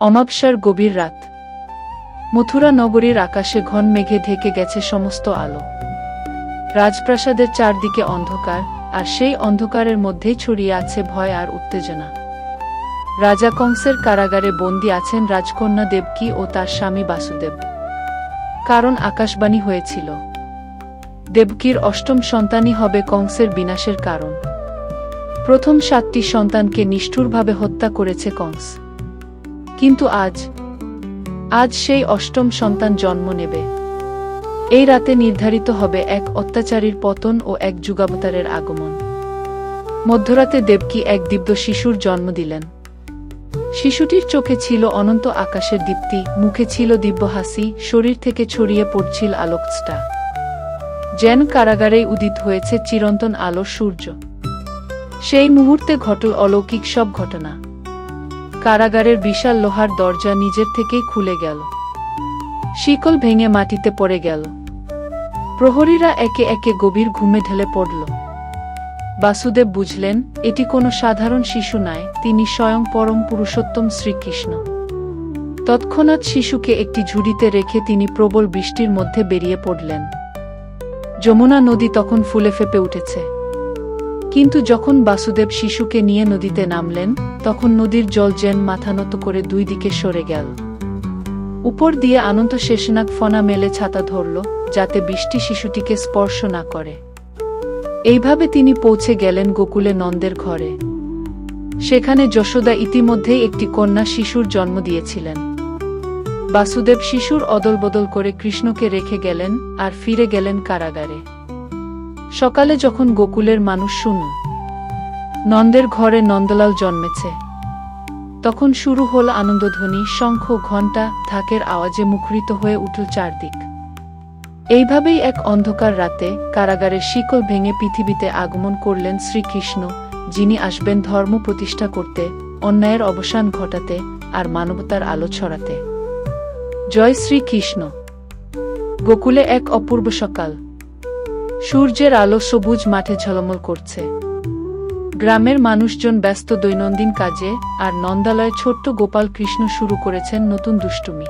অমাবস্যার গভীর রাত। মথুরা নগরীর আকাশে ঘন মেঘে ঢেকে গেছে সমস্ত আলো। রাজপ্রাসাদের চারদিকে অন্ধকার, আর সেই অন্ধকারের মধ্যেই ছড়িয়ে আছে ভয় আর উত্তেজনা। রাজা কংসের কারাগারে বন্দী আছেন রাজকন্যা দেবকী ও তার স্বামী বাসুদেব। কারণ আকাশবাণী হয়েছিল। দেবকীর অষ্টম সন্তানই হবে কংসের বিনাশের কারণ। প্রথম সাতটি সন্তানকে নিষ্ঠুরভাবে হত্যা করেছে কংস। কিন্তু আজ আজ সেই অষ্টম সন্তান জন্ম নেবে। এই রাতে নির্ধারিত হবে এক অত্যাচারীর পতন ও এক যুগাবতারের আগমন। মধ্যরাতে দেবকী এক দিব্য শিশুর জন্ম দিলেন। শিশুটির চোখে ছিল অনন্ত আকাশের দীপ্তি, মুখে ছিল দিব্য হাসি, শরীর থেকে ছড়িয়ে পড়ছিল আলোকস্টা যেন কারাগারেই উদিত হয়েছে চিরন্তন আলো সূর্য। সেই মুহূর্তে ঘটল অলৌকিক সব ঘটনা। কারাগারের বিশাল লোহার দরজা নিজের থেকেই খুলে গেল। শিকল ভেঙে মাটিতে পড়ে গেল। প্রহরীরা একে একে গভীর ঘুমে ঢেলে পড়ল। বাসুদেব বুঝলেন, এটি কোনো সাধারণ শিশু নয়, তিনি স্বয়ং পরম পুরুষোত্তম শ্রীকৃষ্ণ। তৎক্ষণাৎ শিশুকে একটি ঝুড়িতে রেখে তিনি প্রবল বৃষ্টির মধ্যে বেরিয়ে পড়লেন। যমুনা নদী তখন ফুলে ফেপে উঠেছে। কিন্তু যখন বাসুদেব শিশুকে নিয়ে নদীতে নামলেন, তখন নদীর জল যেন মাথা নত করে দুই দিকে সরে গেল। উপর দিয়ে আনন্ত শেষনাগ ফনা মেলে ছাতা ধরল, যাতে বৃষ্টি শিশুটিকে স্পর্শ না করে। এইভাবে তিনি পৌঁছে গেলেন গোকুলে নন্দের ঘরে। সেখানে যশোদা ইতিমধ্যেই একটি কন্যা শিশুর জন্ম দিয়েছিলেন। বাসুদেব শিশুর অদলবদল করে কৃষ্ণকে রেখে গেলেন আর ফিরে গেলেন কারাগারে। সকালে যখন গোকুলের মানুষ শুনল নন্দের ঘরে নন্দলাল জন্মেছে, তখন শুরু হল আনন্দধ্বনি, শঙ্খ, ঘণ্টা থাকের আওয়াজে মুখরিত হয়ে উঠল চারদিক। এইভাবেই এক অন্ধকার রাতে কারাগারের শিকল ভেঙে পৃথিবীতে আগমন করলেন শ্রীকৃষ্ণ, যিনি আসবেন ধর্ম প্রতিষ্ঠা করতে, অন্যায়ের অবসান ঘটাতে আর মানবতার আলো ছড়াতে। জয় শ্রীকৃষ্ণ। গোকুলে এক অপূর্ব সকাল। সূর্যের আলো সবুজ মাঠে ঝলমল করছে। গ্রামের মানুষজন ব্যস্ত দৈনন্দিন কাজে আর নন্দালয়ে ছোট্ট গোপাল কৃষ্ণ শুরু করেছেন নতুন দুষ্টুমি।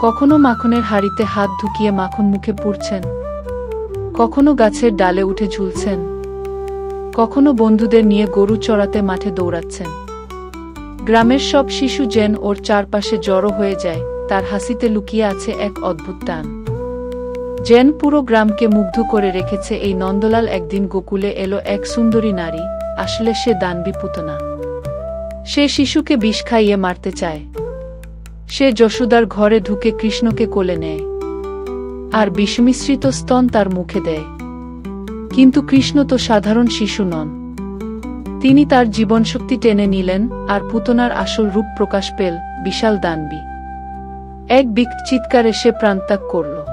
কখনো মাখনের হাড়িতে হাত ঢুকিয়ে মাখন মুখে পুড়ছেন। কখনো গাছের ডালে উঠে ঝুলছেন। কখনো বন্ধুদের নিয়ে গরু চড়াতে মাঠে দৌড়াচ্ছেন। গ্রামের সব শিশু যেন ওর চারপাশে জড়ো হয়ে যায়, তার হাসিতে লুকিয়ে আছে এক অদ্ভুত টান। জেন পুরো গ্রামকে মুগ্ধ করে রেখেছে এই নন্দলাল একদিন গোকুলে এলো এক সুন্দরী নারী, আসলে সে দানবী পুতনা। সে শিশুকে বিষ খাইয়ে মারতে চায়। সে যশোদার ঘরে ঢুকে কৃষ্ণকে কোলে নেয়। আর বিষমিশ্রিত স্তন তার মুখে দেয়। কিন্তু কৃষ্ণ তো সাধারণ শিশু নন। তিনি তার জীবনশক্তি টেনে নিলেন আর পুতনার আসল রূপ প্রকাশ পেল বিশাল দানবী। এক বিক চিৎকারে সে প্রাণত্যাগ করল।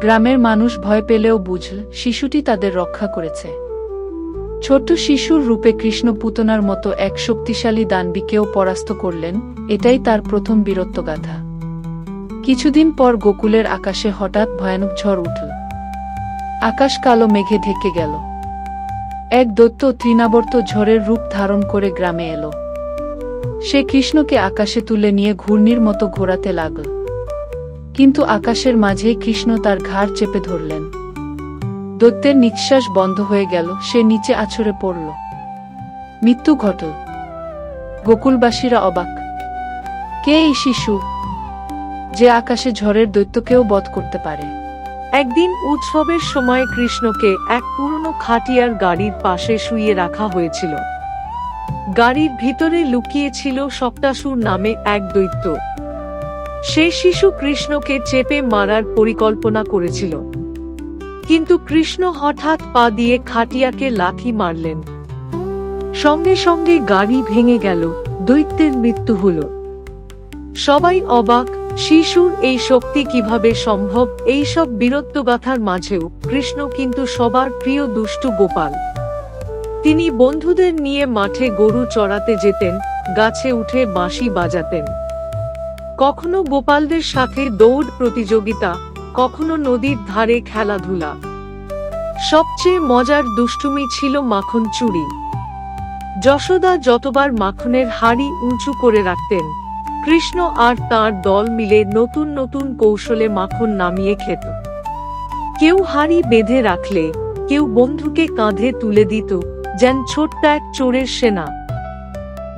গ্রামের মানুষ ভয় পেলেও বুঝল, শিশুটি তাদের রক্ষা করেছে। ছোট্ট শিশুর রূপে কৃষ্ণ পুতনার মতো এক শক্তিশালী দানবিকেও পরাস্ত করলেন, এটাই তার প্রথম বীরত্বগাথা কিছুদিন পর গোকুলের আকাশে হঠাৎ ভয়ানক ঝড় উঠল। আকাশ কালো মেঘে ঢেকে গেল। এক দৈত্য তৃণাবর্ত ঝড়ের রূপ ধারণ করে গ্রামে এলো। সে কৃষ্ণকে আকাশে তুলে নিয়ে ঘূর্ণির মতো ঘোরাতে লাগল। কিন্তু আকাশের মাঝেই কৃষ্ণ তার ঘাড় চেপে ধরলেন। দৈত্যের নিঃশ্বাস বন্ধ হয়ে গেল, সে নিচে আছড়ে পড়ল। মৃত্যু ঘটল। গোকুলবাসীরা অবাক। কে এই শিশু? যে আকাশে ঝড়ের দৈত্যকেও বধ করতে পারে। একদিন উৎসবের সময় কৃষ্ণকে এক পুরনো খাটিয়ার গাড়ির পাশে শুইয়ে রাখা হয়েছিল। গাড়ির ভিতরে লুকিয়েছিল সপ্তাসুর নামে এক দৈত্য। সে শিশু কৃষ্ণকে চেপে মারার পরিকল্পনা করেছিল। কিন্তু কৃষ্ণ হঠাৎ পা দিয়ে খাটিয়াকে লাথি মারলেন। সঙ্গে সঙ্গে গাড়ি ভেঙে গেল, দৈত্যের মৃত্যু হল। সবাই অবাক, শিশুর এই শক্তি কীভাবে সম্ভব? এইসব বীরত্বগাথার মাঝেও কৃষ্ণ কিন্তু সবার প্রিয় দুষ্টু গোপাল। তিনি বন্ধুদের নিয়ে মাঠে গরু চড়াতে যেতেন, গাছে উঠে বাঁশি বাজাতেন। কখনো গোপালদের সাথে দৌড় প্রতিযোগিতা, কখনো নদীর ধারে খেলাধুলা। সবচেয়ে মজার দুষ্টুমি ছিল মাখন চুরি। যশোদা যতবার মাখনের হাড়ি উঁচু করে রাখতেন, কৃষ্ণ আর তার দল মিলে নতুন নতুন কৌশলে মাখন নামিয়ে খেত। কেউ হাড়ি বেঁধে রাখলে, কেউ বন্ধুকে কাঁধে তুলে দিত, যেন ছোট্ট এক চোরের সেনা।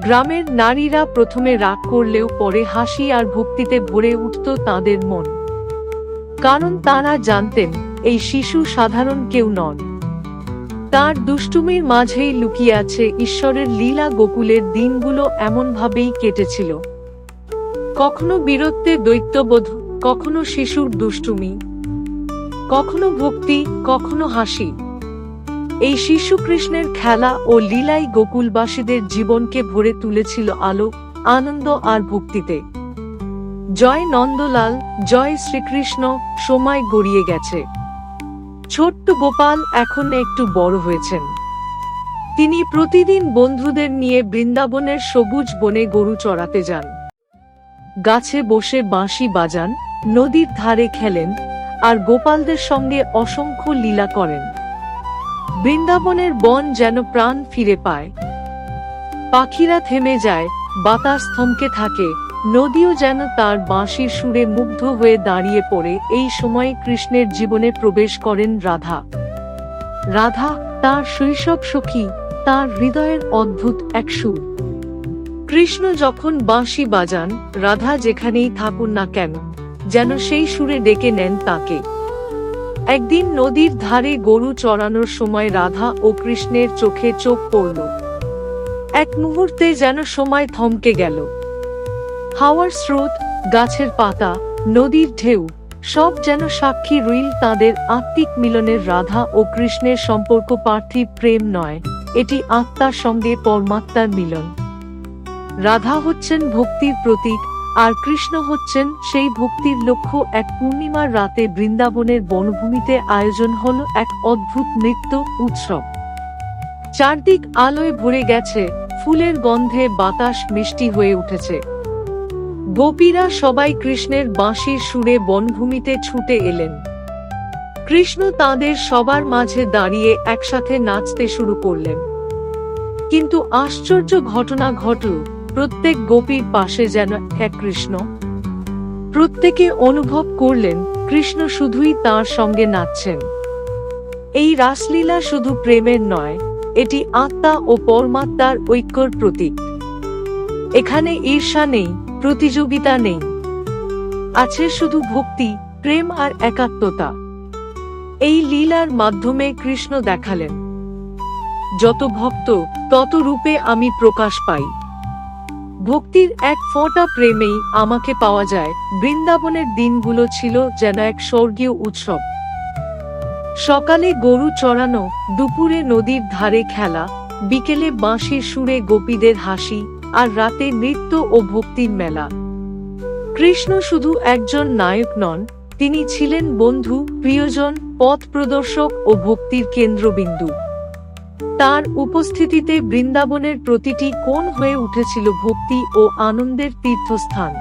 গ্রামের নারীরা প্রথমে রাগ করলেও পরে হাসি আর ভক্তিতে ভরে উঠত তাদের মন। কারণ তারা জানতেন, এই শিশু সাধারণ কেউ নন। তার দুষ্টুমির মাঝেই লুকিয়ে আছে ঈশ্বরের লীলা গোকুলের দিনগুলো এমনভাবেই কেটেছিল। কখনো বীরত্বে দৈত্যবোধ, কখনো শিশুর দুষ্টুমি, কখনো ভক্তি, কখনো হাসি। এই শিশু কৃষ্ণের খেলা ও লীলাই গোকুলবাসীদের জীবনকে ভরে তুলেছিল আলো, আনন্দ আর ভক্তিতে। জয় নন্দলাল, জয় শ্রীকৃষ্ণ, সময় গড়িয়ে গেছে। ছোট্ট গোপাল এখন একটু বড় হয়েছেন। তিনি প্রতিদিন বন্ধুদের নিয়ে বৃন্দাবনের সবুজ বনে গরু চড়াতে যান। গাছে বসে বাঁশি বাজান, নদীর ধারে খেলেন, আর গোপালদের সঙ্গে অসংখ্য লীলা করেন। বৃন্দাবনের বন যেন প্রাণ ফিরে পায়। পাখিরা থেমে যায়, বাতাস থমকে থাকে, নদীও যেন তার বাঁশির সুরে মুগ্ধ হয়ে দাঁড়িয়ে পড়ে। এই সময় কৃষ্ণের জীবনে প্রবেশ করেন রাধা। রাধা, তার শৈশব সখী, তার হৃদয়ের অদ্ভুত এক সুর। কৃষ্ণ যখন বাঁশি বাজান, রাধা যেখানেই থাকুন না কেন, যেন সেই সুরে ডেকে নেন তাকে। একদিন নদীর ধারে গরু চড়ানোর সময় রাধা ও কৃষ্ণের চোখে চোখ পড়ল। এক মুহূর্তে যেন সময় থমকে গেল। হাওয়ার স্রোত, গাছের পাতা, নদীর ঢেউ, সব যেন সাক্ষী রইল তাদের আত্মিক মিলনের রাধা ও কৃষ্ণের সম্পর্ক পার্থিব প্রেম নয়, এটি আত্মার সঙ্গে পরমাত্মার মিলন। রাধা হচ্ছেন ভক্তির প্রতীক আর কৃষ্ণ হচ্ছেন সেই ভক্তির লক্ষ্য এক পূর্ণিমার রাতে বৃন্দাবনের বনভূমিতে আয়োজন হল এক অদ্ভুত নৃত্য উৎসব। চারদিক আলোয় ভরে গেছে, ফুলের গন্ধে বাতাস মিষ্টি হয়ে উঠেছে। গোপীরা সবাই কৃষ্ণের বাঁশির সুরে বনভূমিতে ছুটে এলেন। কৃষ্ণ তাদের সবার মাঝে দাঁড়িয়ে একসাথে নাচতে শুরু করলেন। কিন্তু আশ্চর্য ঘটনা ঘটল প্রত্যেক গোপীর পাশে যেন এক কৃষ্ণ। প্রত্যেকে অনুভব করলেন কৃষ্ণ শুধুই তার সঙ্গে নাচছেন। এই রাসলীলা শুধু প্রেমের নয়, এটি আত্মা ও পরমাত্মার ঐক্যর প্রতীক। এখানে ঈর্ষা নেই, প্রতিযোগিতা নেই। আছে শুধু ভক্তি, প্রেম আর একাত্মতা। এই লীলার মাধ্যমে কৃষ্ণ দেখালেন, যত ভক্ত, তত রূপে আমি প্রকাশ পাই। ভক্তির এক ফোঁটা প্রেমেই আমাকে পাওয়া যায়। বৃন্দাবনের দিনগুলো ছিল যেন এক স্বর্গীয় উৎসব। সকালে গরু চড়ানো, দুপুরে নদীর ধারে খেলা, বিকেলে বাঁশির সুরে গোপীদের হাসি, আর রাতে নৃত্য ও ভক্তির মেলা। কৃষ্ণ শুধু একজন নায়ক নন, তিনি ছিলেন বন্ধু, প্রিয়জন, পথ প্রদর্শক ও ভক্তির কেন্দ্রবিন্দু। তার উপস্থিতিতে বৃন্দাবনের প্রতিটি কোণ হয়ে উঠেছিল ভক্তি ও আনন্দের তীর্থস্থান।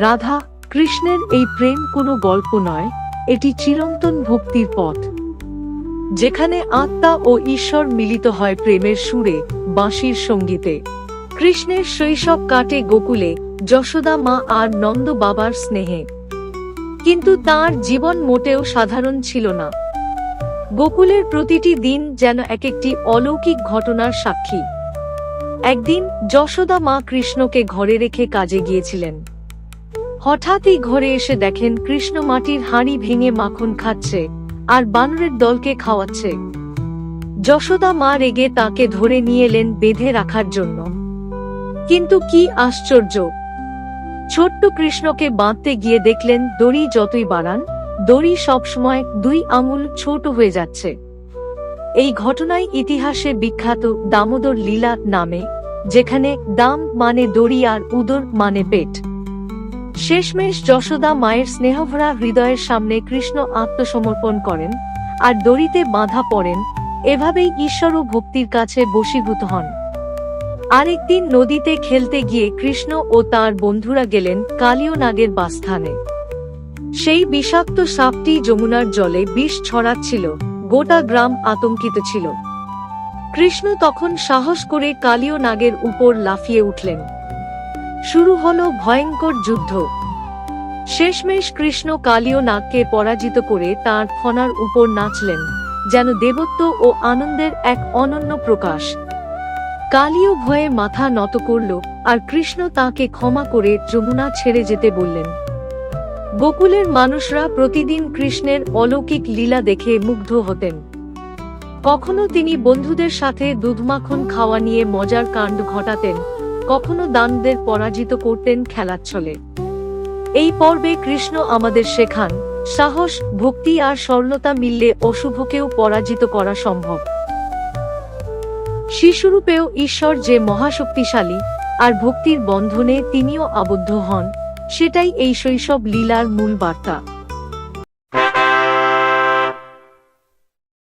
রাধা, কৃষ্ণের এই প্রেম কোনো গল্প নয়, এটি চিরন্তন ভক্তির পথ। যেখানে আত্মা ও ঈশ্বর মিলিত হয় প্রেমের সুরে, বাঁশির সঙ্গীতে। কৃষ্ণের শৈশব কাটে গোকুলে, যশোদা মা আর নন্দ বাবার স্নেহে। কিন্তু তার জীবন মোটেও সাধারণ ছিল না। গোকুলের প্রতিটি দিন যেন এক একটি অলৌকিক ঘটনার সাক্ষী। একদিন যশোদা মা কৃষ্ণকে ঘরে রেখে কাজে গিয়েছিলেন। হঠাৎই ঘরে এসে দেখেন কৃষ্ণ মাটির হাঁড়ি ভেঙে মাখন খাচ্ছে আর বানরের দলকে খাওয়াচ্ছে। যশোদা মা রেগে তাকে ধরে নিয়ে এলেন বেঁধে রাখার জন্য। কিন্তু কি আশ্চর্য! ছোট্ট কৃষ্ণকে বাঁধতে গিয়ে দেখলেন দড়ি যতই বাড়ান দড়ি সবসময় দুই আঙুল ছোট হয়ে যাচ্ছে। এই ঘটনাই ইতিহাসে বিখ্যাত দামোদর লীলা নামে, যেখানে দাম মানে দড়ি আর উদর মানে পেট। শেষমেশ যশোদা মায়ের স্নেহভরা হৃদয়ের সামনে কৃষ্ণ আত্মসমর্পণ করেন আর দড়িতে বাঁধা পড়েন, এভাবেই ঈশ্বর ও ভক্তির কাছে বশীভূত হন। আরেকদিন নদীতে খেলতে গিয়ে কৃষ্ণ ও তার বন্ধুরা গেলেন কালীয় নাগের বাসস্থানে। সেই বিষাক্ত সাপটি যমুনার জলে বিষ ছড়াচ্ছিল, গোটা গ্রাম আতঙ্কিত ছিল। কৃষ্ণ তখন সাহস করে কালীয় নাগের উপর লাফিয়ে উঠলেন। শুরু হল ভয়ঙ্কর যুদ্ধ। শেষমেশ কৃষ্ণ কালীয় নাগকে পরাজিত করে তার ফনার উপর নাচলেন, যেন দেবত্ব ও আনন্দের এক অনন্য প্রকাশ। কালীয় ভয়ে মাথা নত করল, আর কৃষ্ণ তাকে ক্ষমা করে যমুনা ছেড়ে যেতে বললেন। গোকুলের মানুষরা প্রতিদিন কৃষ্ণের অলৌকিক লীলা দেখে মুগ্ধ হতেন। কখনো তিনি বন্ধুদের সাথে দুধমাখন খাওয়া নিয়ে মজার কাণ্ড ঘটাতেন, কখনো দানদের পরাজিত করতেন খেলার ছলে। এই পর্বে কৃষ্ণ আমাদের শেখান, সাহস, ভক্তি আর সরলতা মিললে অশুভকেও পরাজিত করা সম্ভব। শিশুরূপেও ঈশ্বর যে মহাশক্তিশালী আর ভক্তির বন্ধনে তিনিও আবদ্ধ হন। সেটাই এই শৈশব লীলার মূল বার্তা।